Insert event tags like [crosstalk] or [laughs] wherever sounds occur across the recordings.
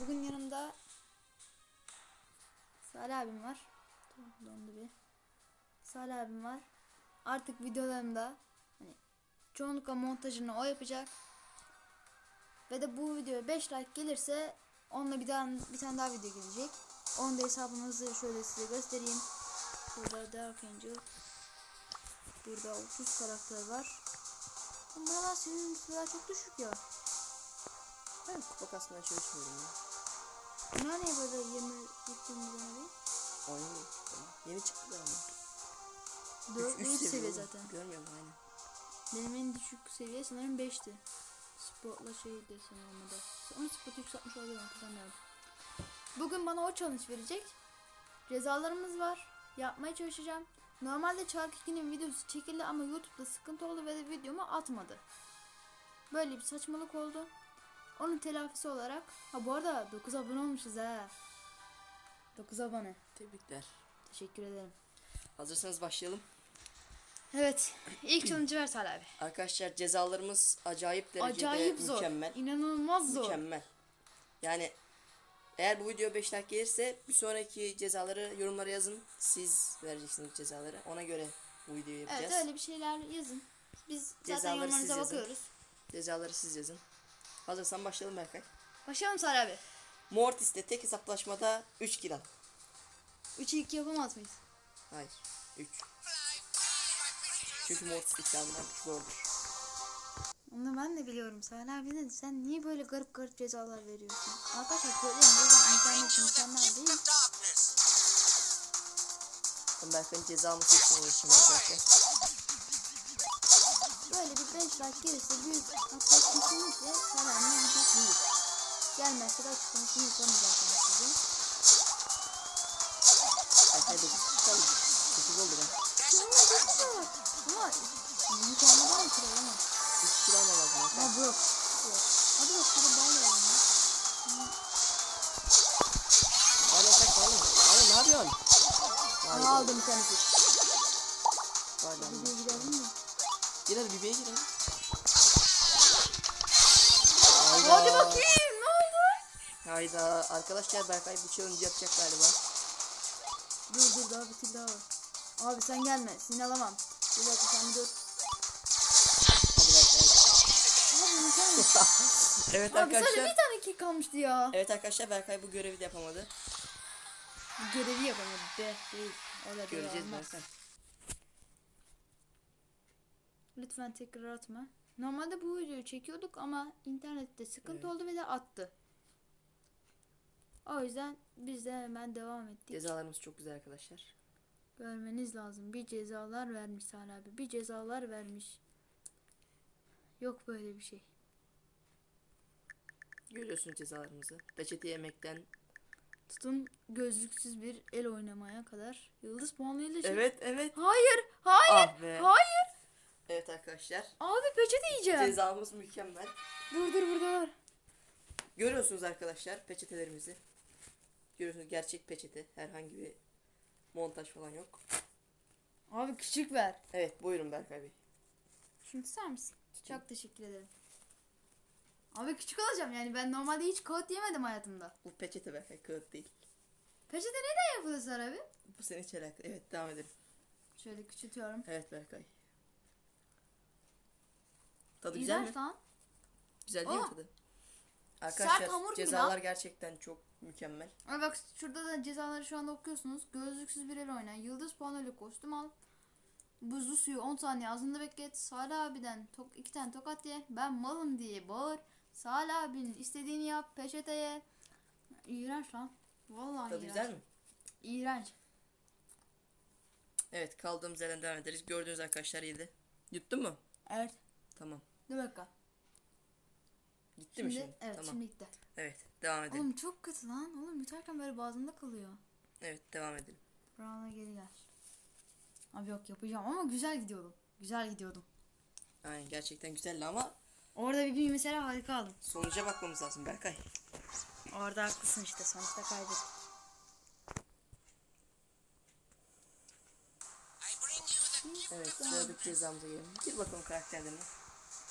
Bugün yanımda Salih abim var. Dondu bir. Salih abim var. Artık videolarımda hani çoğunlukla montajını o yapacak. Ve de bu videoya 5 like gelirse onunla bir daha bir tane daha video gelecek. Onun da hesabınızı şöyle size göstereyim. Burada Dark Angel. Burada 30 karakter var. Bunlar senin süreler çok düşük ya. Ben kupa kasmaya çalışmıyorum ya. Bunlar niye böyle 20 20 milyon değil? Oyun yeni çıktılar ama. 4 Üç- üç 3 seviye oğlum. zaten. Görmüyorum aynen. Benim en düşük seviye sanırım 5'ti. Spotla şey desen olmadı. Onu spot yükseltmiş olabilirim hatırlamıyorum. Bugün bana o challenge verecek. Cezalarımız var. Yapmaya çalışacağım. Normalde Çark 2'nin videosu çekildi ama YouTube'da sıkıntı oldu ve de videomu atmadı. Böyle bir saçmalık oldu. Onun telafisi olarak. Ha bu arada 9 abone olmuşuz ha. 9 abone. Tebrikler. Teşekkür ederim. Hazırsanız başlayalım. Evet. ilk challenge'ı ver Salih abi. Arkadaşlar cezalarımız acayip derecede Acayip zor. mükemmel. İnanılmaz zor. Mükemmel. Yani eğer bu video 5 like gelirse bir sonraki cezaları yorumlara yazın. Siz vereceksiniz cezaları. Ona göre bu videoyu yapacağız. Evet öyle bir şeyler yazın. Biz zaten Cezaları yorumlarınıza siz yazın. bakıyoruz. Cezaları siz yazın. Hazırsan başlayalım Berkay. Başlayalım Salih abi. Mortis'te tek hesaplaşmada 3 kill al. 3'ü 2 yapamaz mıyız? Hayır. 3. Çünkü Mortis ikramından zordur. Onu ben de biliyorum Salih abi de sen niye böyle garip garip cezalar veriyorsun? Arkadaşlar söyleyin buradan internet mükemmel değil. Ben Berkay'ın ceza alması için uğraşıyorum arkadaşlar. Böyle bir 5 like gelirse büyük hatta kesinlikle abi video büyür. Gelmezse de açıklamasını zaten size. Berkay 9 kaldı. 8 oldu ben. Ama çok güzel. Ama büyük olmadan mı kral ama? 3 kill almam lazım. Ha yok. Hadi bak şurada var ya. Kaç var mı? Hala ne yapıyorsun? Aldım lan. Videoya gidelim mi? Gir hadi bir girelim. Hadi bakayım ne oldu? Hayda. Arkadaşlar Berkay bu challenge yapacak galiba. Dur dur daha bir kill daha var. Abi sen gelme seni alamam. Bir dakika sen dur. Hadi Berkay. Abi mükemmel. [laughs] evet Abi sadece arkadaşlar. bir tane kill kalmıştı ya. Evet arkadaşlar Berkay bu görevi de yapamadı. Görevi yapamadı be değil. Öyle Göreceğiz. Berkay. Lütfen tekrar atma. Normalde bu videoyu çekiyorduk ama internette sıkıntı Evet. oldu ve de attı. O yüzden biz de hemen devam ettik. Cezalarımız çok güzel arkadaşlar. Görmeniz lazım. Bir cezalar vermiş Salih abi. Bir cezalar vermiş. Yok böyle bir şey. Görüyorsunuz cezalarımızı. Peçete yemekten. Tutun gözlüksüz bir el oynamaya kadar. Yıldız puanıyla şey. Evet evet. Hayır. Hayır. Ah be. Hayır. Evet arkadaşlar. Abi peçete yiyeceğim. Cezamız mükemmel. Dur dur burada var. Görüyorsunuz arkadaşlar peçetelerimizi. Görüyorsunuz gerçek peçete. Herhangi bir montaj falan yok. Abi küçük ver. Evet buyurun Berkay Bey. Şunu tutar mısın? Çok teşekkür ederim. Abi küçük alacağım yani ben normalde hiç kağıt yemedim hayatımda. Bu peçete Berkay kağıt değil. Peçete neden yapılır Sar abi? Bu senin hiç alakalı. Evet devam edelim. Şöyle küçültüyorum. Evet Berkay. Tadı güzel mi? İğrenç lan. Güzel değil mi Aa. tadı? Sert Arkadaşlar hamur gibi cezalar lan. gerçekten çok mükemmel. Ama bak şurada da cezaları şu anda okuyorsunuz. Gözlüksüz bir el oyna. Yıldız puanıyla kostüm al. Buzlu suyu 10 saniye ağzında beklet. Salih abiden tok, iki tane tokat ye. Ben malım diye bağır. Salih abinin istediğini yap. Peçete ye. İğrenç lan. Vallahi Tadı iğrenç. güzel mi? İğrenç. Evet kaldığımız yerden devam ederiz. Gördüğünüz arkadaşlar yedi. Yuttun mu? Evet. Tamam. Dur dakika. Gitti mi Şimdi, şimdi? evet tamam. şimdi gitti. Evet devam edelim. Oğlum çok kötü lan. Oğlum yutarken böyle boğazımda kalıyor. Evet devam edelim. Buran'a geri gel. Abi yok yapacağım ama güzel gidiyordum. Güzel gidiyordum. Aynen gerçekten güzeldi ama Orada bir gün mesela harika aldım. sonuca bakmamız lazım Berkay. Orada haklısın işte sonuçta kaybettik. Evet sıradaki cezamıza gelelim. Gir bakalım karakterlerine.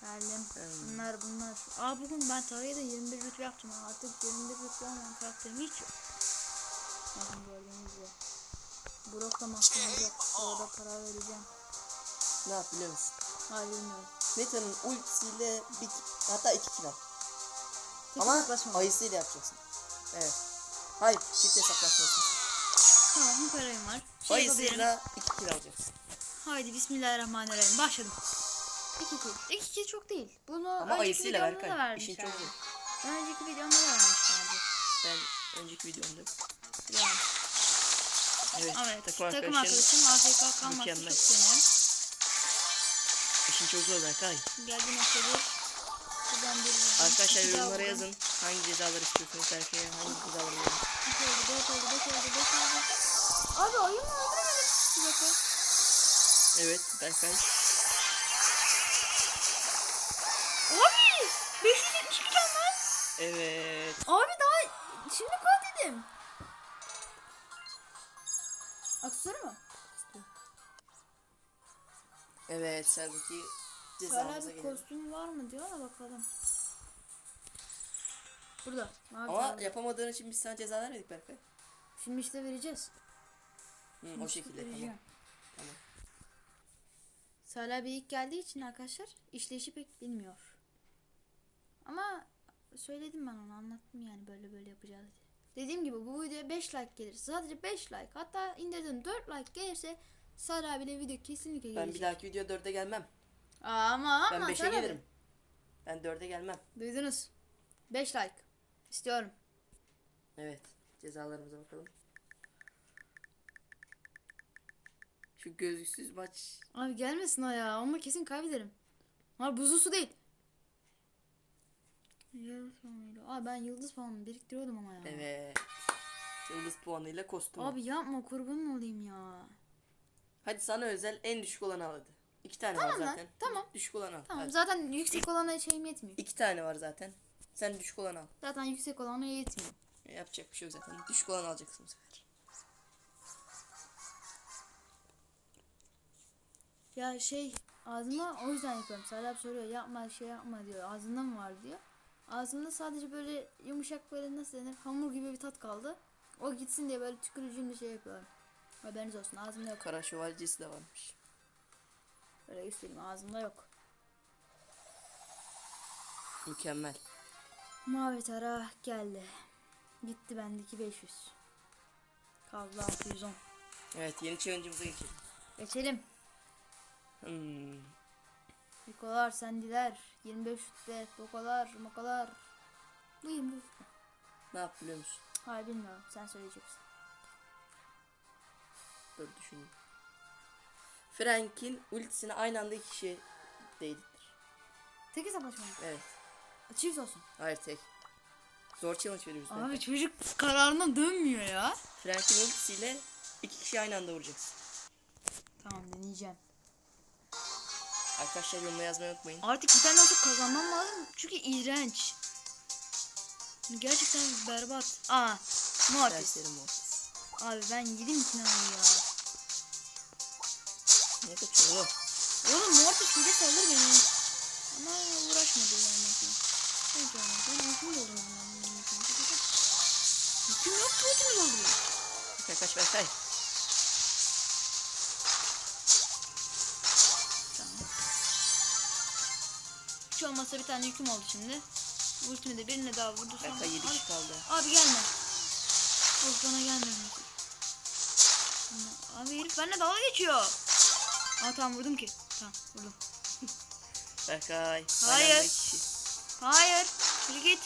Geldim. Hmm. Bunlar bunlar. Aa bugün ben tarihe de 21 rütbe yaptım. Artık 21 rütbe olmayan karakterim hiç yok. Bakın gördüğünüz gibi. Brock'la mahkumuz yok. Orada para vereceğim. Ne yap biliyor musun? Hayır bilmiyorum. Meta'nın ultisiyle bir hatta iki kill at. Tek Ama hesaplaşma. ayısıyla yapacaksın. Evet. Hayır çift hesaplaşmasın. Tamam bu parayım var. Şey yapabilirim. Ayısıyla iki kill alacaksın. Haydi bismillahirrahmanirrahim. Başladım. İki kill. İki kill çok değil. Bunu Ama önceki ayısıyla videomda da Berkay. İşin çok zor. Önceki videomda da vermişlerdi. Ben önceki videomda. Yani. Evet. Evet. Takım, Takım, arkadaşım AFK kalması mükemmel. çok sevinirim. işin çok zor Berkay. Geldi nokta bir. Buradan bir. Arkadaşlar İki daha yorumlara vurdum. yazın. Hangi cezalar istiyorsunuz Berkay'a? Hangi cezaları yazın. Üç oldu, dört oldu, beş oldu, beş oldu. Abi oyun mu öldüremedim sizi bakın. Evet Berkay. Evet. Abi daha şimdi kaç dedim. Aksesuarı mı? Evet sıradaki Hala cezamıza bir gelelim. kostüm var mı diyor da bakalım. Burada. Mavi Ama tarafta. yapamadığın için biz sana ceza vermedik Berkay. Şimdi işte vereceğiz. Hı, o şekilde tamam. vereceğim. Tamam. Salih bir ilk geldiği için arkadaşlar işleyişi pek bilmiyor. Ama söyledim ben ona anlattım yani böyle böyle yapacağız diye. Dediğim gibi bu videoya 5 like gelirse sadece 5 like hatta indirdim 4 like gelirse Salih abiyle video kesinlikle Ben gelecek. bir dahaki video 4'e gelmem. Aa, ama Ben ama 5'e Salih abi. gelirim. Ben 4'e gelmem. Duydunuz. 5 like. İstiyorum. Evet. Cezalarımıza bakalım. Şu gözlüksüz maç. Abi gelmesin o ya. Ama kesin kaybederim. Abi buzlu su değil. Yıldız puanıyla. Abi ben yıldız puanını biriktiriyordum ama ya. Evet. Yıldız puanıyla kostüm. Abi yapma kurbanın olayım ya. Hadi sana özel en düşük olanı al hadi. İki tane Tamam var lan, zaten. tamam. Düşük olanı al. Tamam Hadi. zaten yüksek olana şeyim yetmiyor. İki tane var zaten. Sen düşük olanı al. Zaten yüksek olana yetmiyor. Yapacak bir şey yok zaten. Düşük olanı alacaksın bu sefer. Ya şey ağzıma o yüzden yapıyorum. Serap soruyor yapma şey yapma diyor. Ağzında mı var diyor. Ağzımda sadece böyle yumuşak böyle nasıl denir hamur gibi bir tat kaldı. O gitsin diye böyle tükürücüğümle şey yapıyorum. Haberiniz olsun ağzımda yok. Kara şövalyesi de varmış. Böyle göstereyim ağzımda yok. Mükemmel. Mavi tara geldi. Gitti bendeki 500. Kaldı 610. Evet yeni challenge'ımıza geçelim. Geçelim. Hmm. Yukolar sendiler. 25 şutte. Bokalar mokalar. Buyum bu. Ne yap biliyor musun? Hayır bilmiyorum. Sen söyleyeceksin. Dur düşüneyim. Frank'in ultisini aynı anda iki kişi değdirtir. Tek hesaplaşma mı? Evet. Çift olsun. Hayır tek. Zor challenge veriyoruz. Abi Abi. çocuk kararına dönmüyor ya. Frank'in ultisiyle iki kişi aynı anda vuracaksın. Tamam deneyeceğim. Arkadaşlar yorumla yazmayı unutmayın. Artık bir tane artık kazanmam lazım. Çünkü iğrenç. Gerçekten berbat. Aa, Mortis. Abi ben yedim finali ya. Ne kaçıyor oğlum? Oğlum Mortis gide salır beni. Ama uğraşmadı yani. Neyse yani. Ben ultimi doldurdum. Ultim yok ki ultimi doldurdum. Berkay kaç Berkay. Tamam. Hiç olmazsa bir tane yüküm oldu şimdi. Ultimi de birine daha vurdu. Berkay 7 Abi, kişi kaldı. abi gelme. Of bana gelme. Abi herif benimle dalga geçiyor. Aa tamam vurdum ki. Tamam vurdum. Berkay. Hayır. Hayır. Yürü git.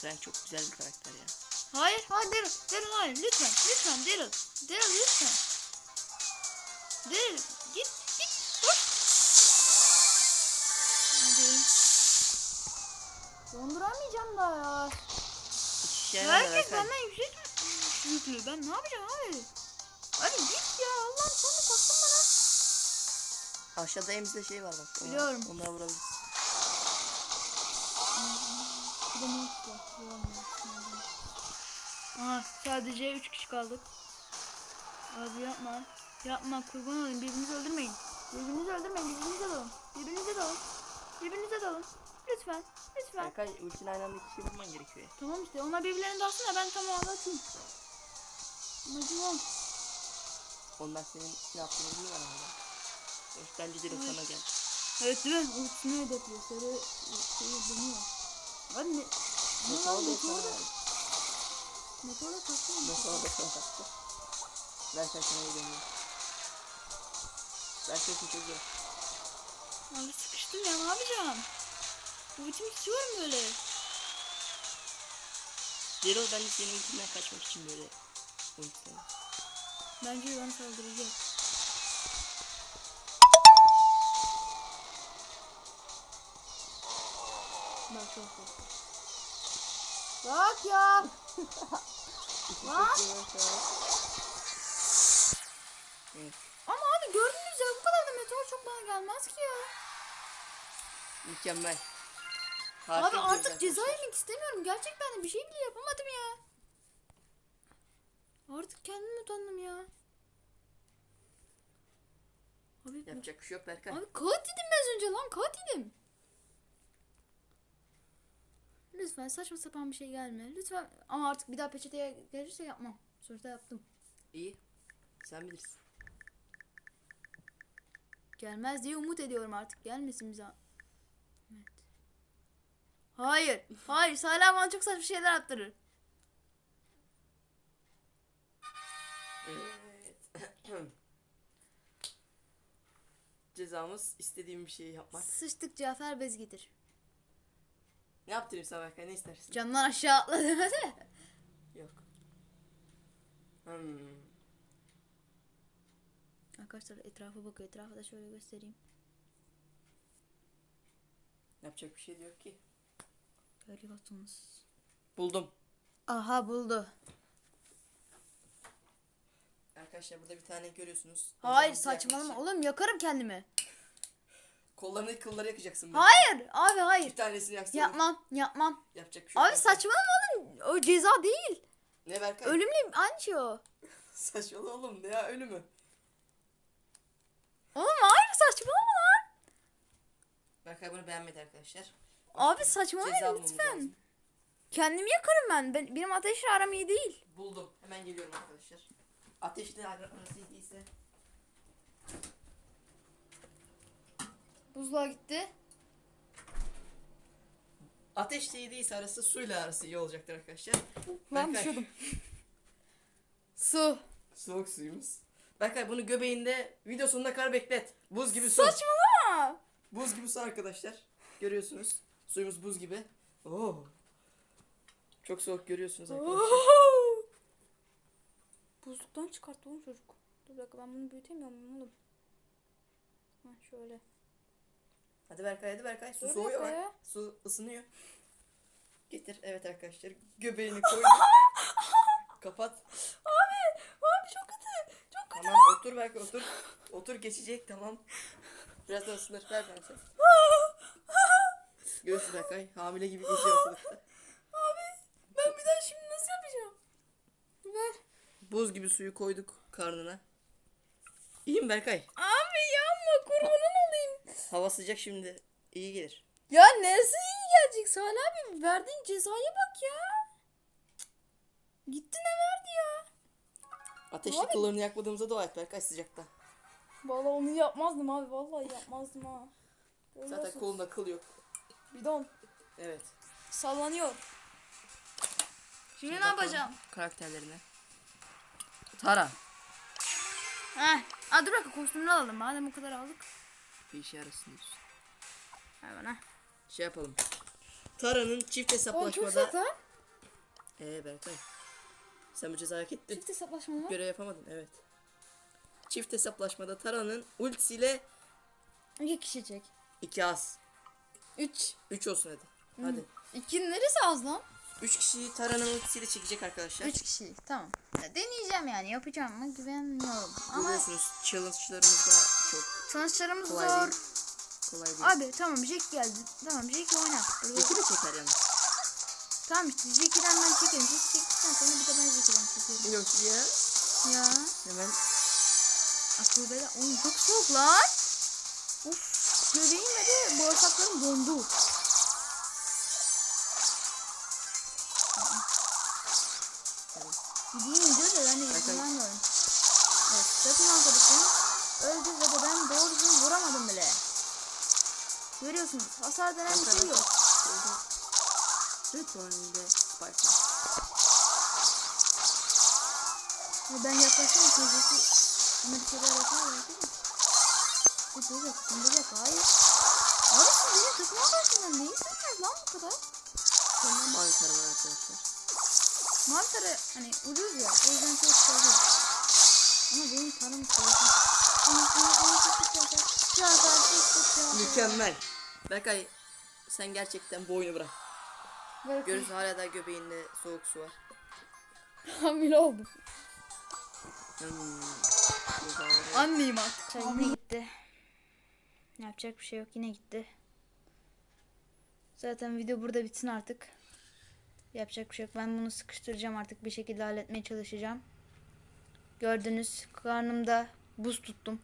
Frank çok güzel bir karakter ya. Hayır. Hayır Daryl. Daryl hayır. Lütfen. Lütfen Daryl. Daryl lütfen. Daryl git. Git. Dur. Hadi. Donduramayacağım da ya. Anda Herkes benden yüksek yüklü. Ben ne yapacağım abi? Hadi git ya. Allah'ım sen de taktın bana. Aşağıda elimizde şey var bak. Ona- Biliyorum. Onlara vurabiliriz. Bir de ne? Aha sadece 3 kişi kaldık. Abi yapma. Yapma kurban olayım birbirinizi öldürmeyin. Birbirinizi öldürmeyin birbirinize dalın. Birbirinize dalın. Birbirinize dalın. Lütfen. Lütfen. Berkay ultini aynı anda iki kişi vurman gerekiyor. Tamam işte onlar birbirlerini dalsın da ben tam o anda atayım. Amacım. Onlar senin ne yaptığını bilmiyorlar ama. Evet, bence direkt sana gel. Evet değil mi? Ultisini hedefliyor. Sarı şeyi dönüyor. Hadi ne? Ne lan meteor da? Meteor da kalktı mı? Meteor da taktı. Berkay sana geliyor. İçin çok zor. Abi sıkıştım ya ne yapacağım? Bu biçim tutuyorum böyle. Daryl bence senin ultinden kaçmak için böyle ulti. Bence bana saldıracak. Bak çok korktum. Bak ya. [laughs] Lan. Evet. Gelmez ki ya. Mükemmel. Abi Harika gidiyoruz artık ceza yemek istemiyorum. Gerçekten de bir şey bile yapamadım ya. Artık kendimi utandım ya. Abi, Yapacak bir şey yok Berkay. abi katilim ben önce lan katilim. Lütfen saçma sapan bir şey gelme. Lütfen ama artık bir daha peçeteye gelirse yapmam. Sonuçta yaptım. İyi. Sen bilirsin. Gelmez diye umut ediyorum artık. Gelmesin bize. Evet. Hayır. Hayır. Salih bana çok saçma şeyler attırır. Evet. [clears throat] Cezamız istediğim bir şeyi yapmak. Sıçtık Cafer bez getir. Ne yaptırayım sana Berkay ne istersin? Camdan aşağı atla demedi. [laughs] Yok. Hmm. Arkadaşlar etrafa bakıyor. Etrafı da şöyle göstereyim. Yapacak bir şey de yok ki. Görüyorsunuz. Buldum. Aha buldu. Arkadaşlar burada bir tane görüyorsunuz. Hayır Cezamızı saçmalama. yaklaşık- Oğlum yakarım kendimi. Kollarını kılları yakacaksın. Hayır. Abi hayır. Bir tanesini yaksana. Yapmam. Yapmam. Yapacak bir şey yok. Abi Berkay. saçmalama oğlum. O ceza değil. Ne Berkay? Ölümle aynı şey o. [laughs] Saçmalama oğlum ne ya ölümü? Oğlum hayır saçmalama lan. Berkay bunu beğenmedi arkadaşlar. Abi Ceza saçmalama bulmamız lütfen. lazım. Kendimi yakarım ben. ben benim ateşle aram iyi değil. Buldum. Hemen geliyorum arkadaşlar. Ateşli arası ise Buzluğa gitti. Ateşle iyi değilse arası suyla arası iyi olacaktır arkadaşlar. Lan Berkay, düşüyordum. [laughs] Su. Soğuk suyumuz. Berkay bunu göbeğinde video sonuna kadar beklet. Buz gibi su. Saçmalama. Buz gibi su arkadaşlar. Görüyorsunuz. Suyumuz buz gibi. Oo. Çok soğuk görüyorsunuz arkadaşlar. Buzluktan çıkarttı oğlum çocuk. Dur bir dakika ben bunu büyütemiyorum oğlum. Ha şöyle. Hadi Berkay hadi Berkay. Su Dur soğuyor Berkay bak. Su ısınıyor. Getir. Evet arkadaşlar. Göbeğini koyduk. [laughs] Kapat. [laughs] Abi, abi çok kötü. Çok kötü. Tamam otur Berkay otur. Otur geçecek tamam. Birazdan ısınır. Ver sen. Göğsü Berkay. Hamile gibi geziyor ortalıkta. Abi ben bir daha şimdi nasıl yapacağım? Ver. Buz gibi suyu koyduk karnına. İyiyim Berkay. Abi yapma kurbanın olayım. Hava sıcak şimdi. İyi gelir. Ya neresi iyi gelecek Salih abi verdiğin cezaya bak ya. Gitti ne verdi ya? Ateşli kıllarını yakmadığımıza dua et Berkay sıcakta. Vallahi onu yapmazdım abi vallahi yapmazdım ha. Zaten kolunda kıl yok. Bidon Evet. sallanıyor. Şimdi ne Bakalım yapacağım? Karakterlerine. Tara. Heh. Aa, dur bakın kostümünü alalım madem o kadar aldık. Bir işe yarasın diyorsun. Hemen ha. Şey yapalım. Tara'nın çift Oğlum çok hesaplaşmada... ha. Eee Berkay. Sen bu cezayı hak ettin. Çift hesaplaşma mı? Görev yapamadın evet. Çift hesaplaşmada Tara'nın ultisiyle İki kişi çek. 2 az. Üç. 3 olsun hadi. Hadi. İki neresi az lan? 3 kişiyi Tara'nın ultisiyle çekecek arkadaşlar. Üç kişi tamam. Ya, deneyeceğim yani yapacağım mı güvenmiyorum. Ama Görüyorsunuz challenge'larımız da çok sonuçlarımız kolay zor. değil. Kolay değil. Abi tamam Jack geldi. Tamam Jack oyna. Dur, Zeki de çeker yalnız. Tamam işte Jack'den ben çekerim. Jack çektikten sonra bir de ben Jack'den çekerim. Yok ya. Ya. Hemen Akılbede. Oğlum çok soğuk lan. Uf. Göbeğim ve de bağırsaklarım dondu. Gideyim diyor da ben de izlemiyorum. Evet, takım arkadaşım öldü ve de ben doğru düzgün vuramadım bile. Görüyorsunuz hasar denen bir şey yok. Return'de Spike var. Ben yaklaştım çocuğu bana bir şeyler yapar ya değil mi? Bir dakika, hayır. Abi siz benim takım arkadaşımdan ne istiyorsunuz lan bu kadar? Sonra mavi tarım var arkadaşlar. Martara hani ucuz ya o yüzden çok seviyorum. Ama benim param sayısın. Ama ama ama sıkıntı yok. Ya da sıkıntı yok. Mükemmel. Berkay sen gerçekten bu oyunu bırak. Böyle Görürsün hala da göbeğinde soğuk su var. hamile oldum. Hmm. Anneyim artık. Yine gitti. Yapacak bir şey yok yine gitti. Zaten video burada bitsin artık. Yapacak bir şey yok. Ben bunu sıkıştıracağım artık bir şekilde halletmeye çalışacağım. Gördünüz karnımda buz tuttum.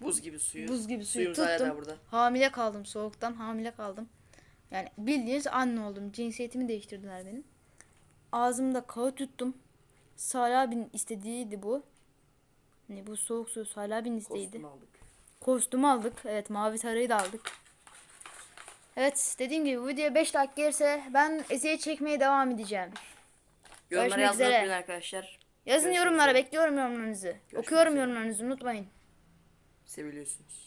Buz gibi suyu. Buz gibi suyu Suyumuz hala da tuttum. burada. Hamile kaldım soğuktan hamile kaldım. Yani bildiğiniz anne oldum. Cinsiyetimi değiştirdiler benim. Ağzımda kağıt tuttum. Salih abinin istediğiydi bu. Hani bu soğuk su Salih abinin isteğiydi. Kostüm aldık. Kostüm aldık. Evet mavi tarayı da aldık. Evet dediğim gibi bu videoya 5 dakika gelirse ben eziyet çekmeye devam edeceğim. Yorumlara Görüşmek yazmayı üzere. unutmayın arkadaşlar. Yazın Görüşmek yorumlara üzere. bekliyorum yorumlarınızı. Görüşmek Okuyorum üzere. yorumlarınızı unutmayın. Seviliyorsunuz.